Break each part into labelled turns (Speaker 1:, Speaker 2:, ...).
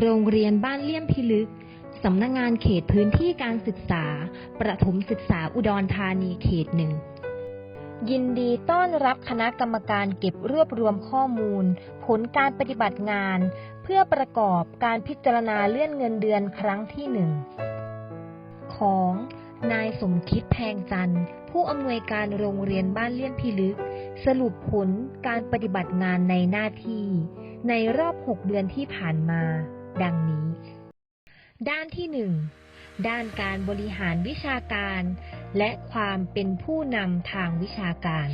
Speaker 1: โรงเรียนบ้านเลี่ยมพิลึก สำนักงงานเขตพื้นที่การศึกษา ประถมศึกษาอุดรธานีเขตหนึ่ง ยินดีต้อนรับคณะกรรมการเก็บรวบรวมข้อมูล ผลการปฏิบัติงาน เพื่อประกอบการพิจารณาเลื่อนเงินเดือนครั้งที่หนึ่งของนายสมคิดแพงจันทร์ ผู้อำนวยการโรงเรียนบ้านเลี่ยมพิลึก สรุปผลการปฏิบัติงานในหน้าที่ ในรอบ 6 เดือนที่ผ่านมา ดังนี้ ด้านที่1ด้านการบริหารวิชาการ และความเป็นผู้นำทางวิชาการ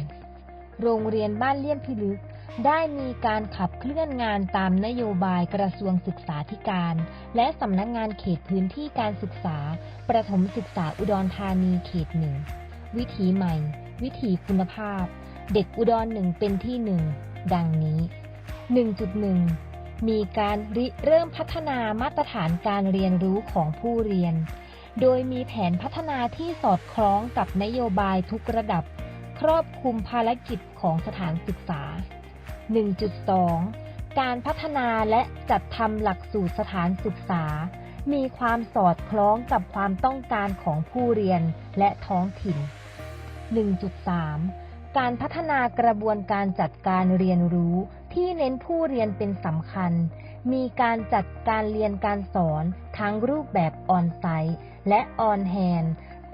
Speaker 1: โรงเรียนบ้านเลี่ยมพิลึกได้มีการขับเคลื่อนงานตามนโยบายกระทรวงศึกษาธิการ และสำนักงานเขตพื้นที่การศึกษา ประถมศึกษาอุดรธานีเขตหนึ่ง วิถีใหม่ วิถีคุณภาพ เด็กอุดรหนึ่งเป็นที่หนึ่ง ดังนี้ 1.1 มีการริเริ่มพัฒนามาตรฐานการเรียนรู้ของผู้เรียน โดยมีแผนพัฒนาที่สอดคล้องกับนโยบายทุกระดับ ครอบคลุมภารกิจของสถานศึกษา 1.2 การพัฒนาและจัดทำหลักสูตรสถานศึกษา มีความสอดคล้องกับความต้องการของผู้เรียนและท้องถิ่น 1.3 การพัฒนากระบวนการจัดการเรียนรู้ที่เน้นผู้เรียนเป็นสำคัญ มีการจัดการเรียนการสอนทั้งรูปแบบออนไซต์และออนแฮน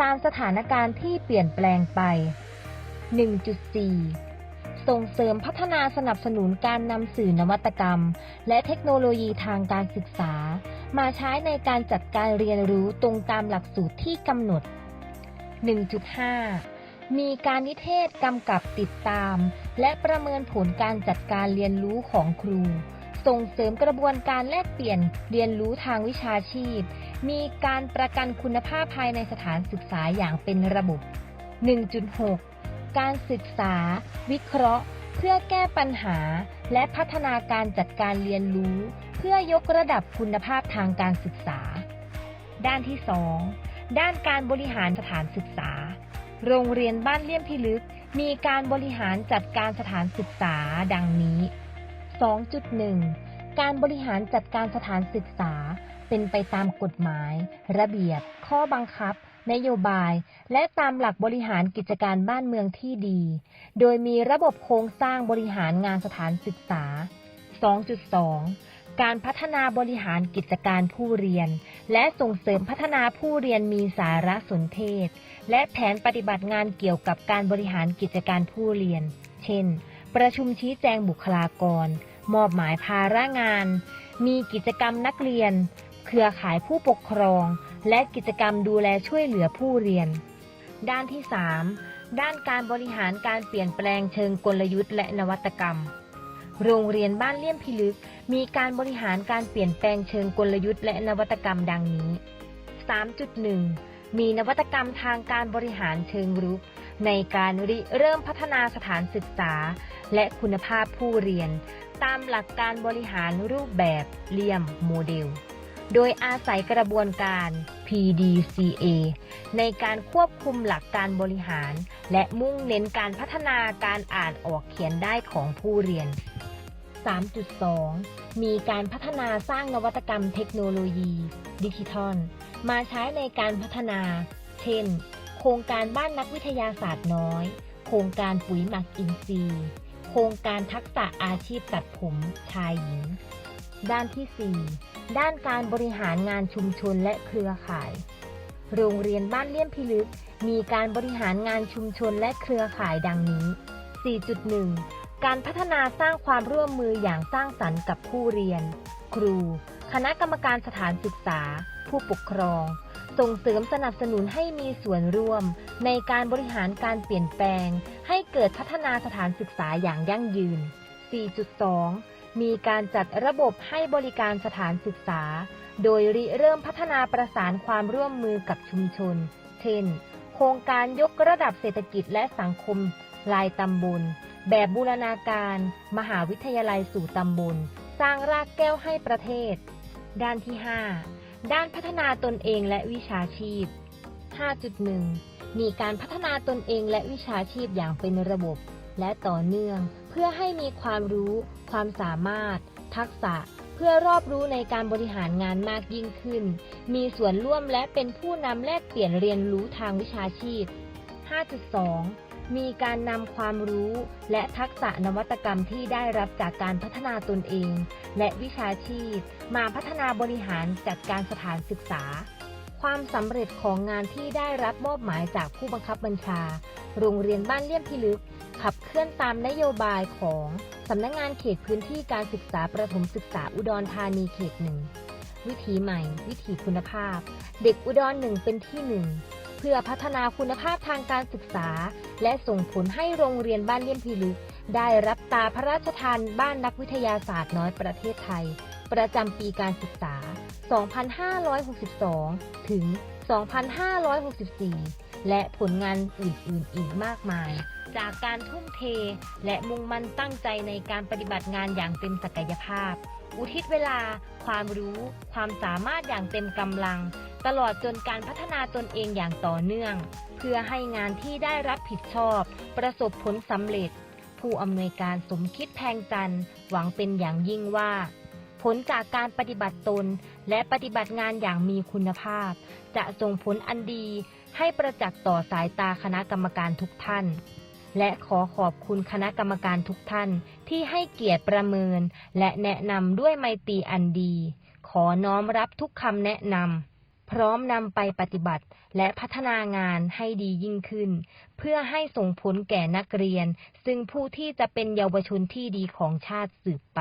Speaker 1: ตามสถานการณ์ที่เปลี่ยนแปลงไป 1.4 ส่งเสริมพัฒนาสนับสนุนการนำสื่อนวัตกรรม และเทคโนโลยีทางการศึกษา มาใช้ในการจัดการเรียนรู้ตรงตามหลักสูตรที่กำหนด 1.5 มีการนิเทศกำกับติดตาม และประเมินผลการจัดการเรียนรู้ของครู ส่งเสริมกระบวนการแลกเปลี่ยนเรียนรู้ทางวิชาชีพ มีการประกันคุณภาพภายในสถานศึกษาอย่างเป็นระบบ 1.6 การศึกษา วิเคราะห์ เพื่อแก้ปัญหา และพัฒนาการจัดการเรียนรู้ เพื่อยกระดับคุณภาพทางการศึกษา ด้านที่ 2 ด้านการบริหารสถานศึกษา โรงเรียนบ้านเลี่ยมพิลึก มีการบริหารจัดการสถานศึกษาดังนี้ 2.1 การบริหารจัดการสถานศึกษา เป็นไปตามกฎหมาย ระเบียบ ข้อบังคับ นโยบาย และตามหลักบริหารกิจการบ้านเมืองที่ดี โดยมีระบบโครงสร้างบริหารงานสถานศึกษา 2.2การพัฒนาบริหารกิจการผู้เรียน และส่งเสริมพัฒนาผู้เรียนมีสารสนเทศ และแผนปฏิบัติงานเกี่ยวกับการบริหารกิจการผู้เรียน เช่น ประชุมชี้แจงบุคลากร มอบหมายภาระงาน มีกิจกรรมนักเรียน เครือข่ายผู้ปกครอง และกิจกรรมดูแลช่วยเหลือผู้เรียน ด้านที่ 3 ด้านการบริหารการเปลี่ยนแปลงเชิงกลยุทธ์และนวัตกรรม โรงเรียนบ้านเลี่ยมพิลึก มีการบริหารการเปลี่ยนแปลงเชิงกลยุทธ์และนวัตกรรมดังนี้ 3.1 มีนวัตกรรมทางการบริหารเชิงรุก ในการริเริ่มพัฒนาสถานศึกษา และคุณภาพผู้เรียน ตามหลักการบริหารรูปแบบเลี่ยมโมเดล โดยอาศัยกระบวนการ PDCA ในการควบคุมหลักการบริหาร และมุ่งเน้นการพัฒนาการอ่านออกเขียนได้ของผู้เรียน 3.2 มีการพัฒนาสร้างนวัตกรรมเทคโนโลยี ดิจิทัล มาใช้ในการพัฒนา เช่น โครงการบ้านนักวิทยาศาสตร์น้อย โครงการปุ๋ยหมักอินทรีย์ โครงการทักษะอาชีพตัดผมชายหญิง ด้านที่ 4 ด้านการบริหารงานชุมชนและเครือข่าย โรงเรียนบ้านเลี่ยมพิลึก มีการบริหารงานชุมชนและเครือข่ายดังนี้ 4.1 การพัฒนาสร้างความร่วมมืออย่างสร้างสรรค์กับผู้เรียน ครู คณะกรรมการสถานศึกษา ผู้ปกครอง ส่งเสริมสนับสนุนให้มีส่วนร่วม ในการบริหารการเปลี่ยนแปลง ให้เกิดพัฒนาสถานศึกษาอย่างยั่งยืน 4.2 มีการจัดระบบให้บริการสถานศึกษา โดยริเริ่มพัฒนาประสานความร่วมมือกับชุมชน เช่น โครงการยกระดับเศรษฐกิจและสังคม รายตำบลแบบบูรณาการ มหาวิทยาลัยสู่ตำบลสร้างรากแก้วให้ประเทศ ด้านที่ 5 ด้านพัฒนาตนเองและวิชาชีพ 5.1 มีการพัฒนาตนเองและวิชาชีพอย่างเป็นระบบ และต่อเนื่อง เพื่อให้มีความรู้ ความสามารถ ทักษะเพื่อรอบรู้ในการบริหารงานมากยิ่งขึ้น มีส่วนร่วมและเป็นผู้นำแลกเปลี่ยนเรียนรู้ทางวิชาชีพ 5.2 มีการนำความรู้และทักษะนวัตกรรมที่ได้รับจากการพัฒนาตนเอง และวิชาชีพ มาพัฒนาบริหารจัดการสถานศึกษา ความสำเร็จของงานที่ได้รับมอบหมายจากผู้บังคับบัญชา โรงเรียนบ้านเลี่ยมพิลึก ขับเคลื่อนตามนโยบายของสำนักงงานเขตพื้นที่การศึกษาประถมศึกษาอุดรธานีเขตหนึ่งวิถีใหม่ วิถีคุณภาพ เด็กอุดรหนึ่งเป็นที่หนึ่งเพื่อพัฒนาคุณภาพทางการศึกษา และส่งผลให้โรงเรียนบ้านเลี่ยมพิลึก ได้รับตาพระราชทานบ้านนักวิทยาศาสตร์น้อยประเทศไทย ประจำปีการศึกษา 2562 ถึง 2564 และผลงานอื่นๆ อีกมากมาย จากการทุ่มเท และมุ่งมั่นตั้งใจในการปฏิบัติงานอย่างเต็มศักยภาพ อุทิศเวลา ความรู้ ความสามารถอย่างเต็มกำลัง ตลอดจนการพัฒนาตนเองอย่างต่อเนื่อง เพื่อให้งานที่ได้รับผิดชอบ ประสบผลสำเร็จ ผู้อำนวยการสมคิดแพงจันทร์หวังเป็นอย่างยิ่งว่า ผลจากการปฏิบัติตน และปฏิบัติงานอย่างมีคุณภาพ จะส่งผลอันดี ให้ประจักษ์ต่อสายตาคณะกรรมการทุกท่าน และขอขอบคุณคณะกรรมการทุกท่าน ที่ให้เกียรติประเมิน และแนะนำด้วยไมตรีอันดี ขอน้อมรับทุกคำแนะนำพร้อมนำไปปฏิบัติและพัฒนางานให้ดียิ่งขึ้น เพื่อให้ส่งผลแก่นักเรียน ซึ่งผู้ที่จะเป็นเยาวชนที่ดีของชาติสืบไป